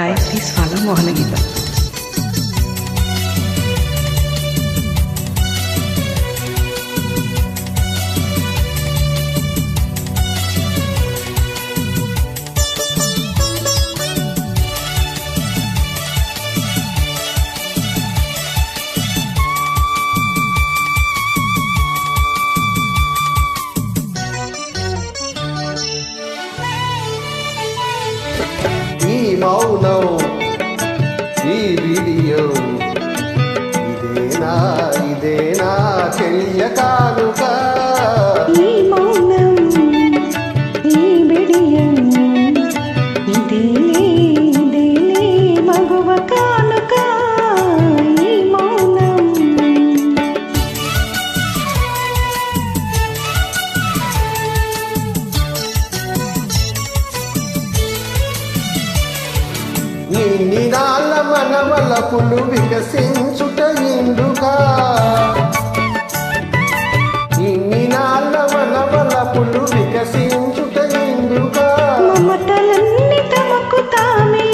Hi please follow Mohan Geeta మౌనం ఈ video ఇదేనా ఇదేనా తెలియకా ఇన్ని నాళ్ళ మనవల పులు వికసించుట ఇందుగా ఇన్ని నాళ్ళ మనవల పులు వికసించుట ఇందుగా మమతలన్నీ తమకు తామే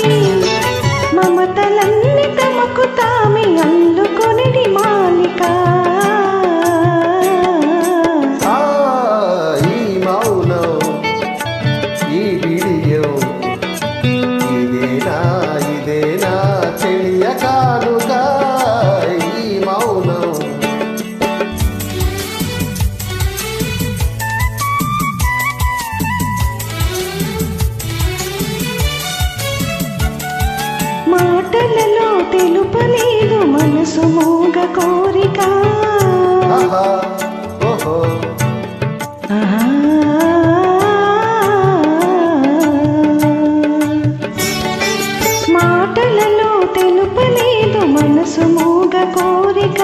మమతలన్నీ తమకు తామే అందు ఇదేనా చెయ్య కానుక ఈ మౌనం. మాటలలో తెలుపలేదు మనసు మోగ కోరిక. ఓహో. మనసు కోరిక.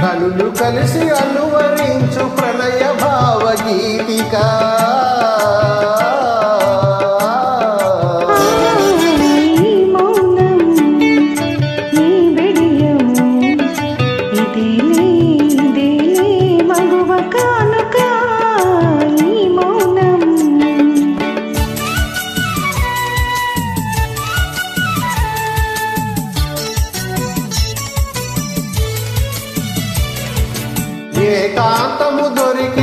కనులు కలిసి ఏకాంతము దొరికినంత ఎడమోము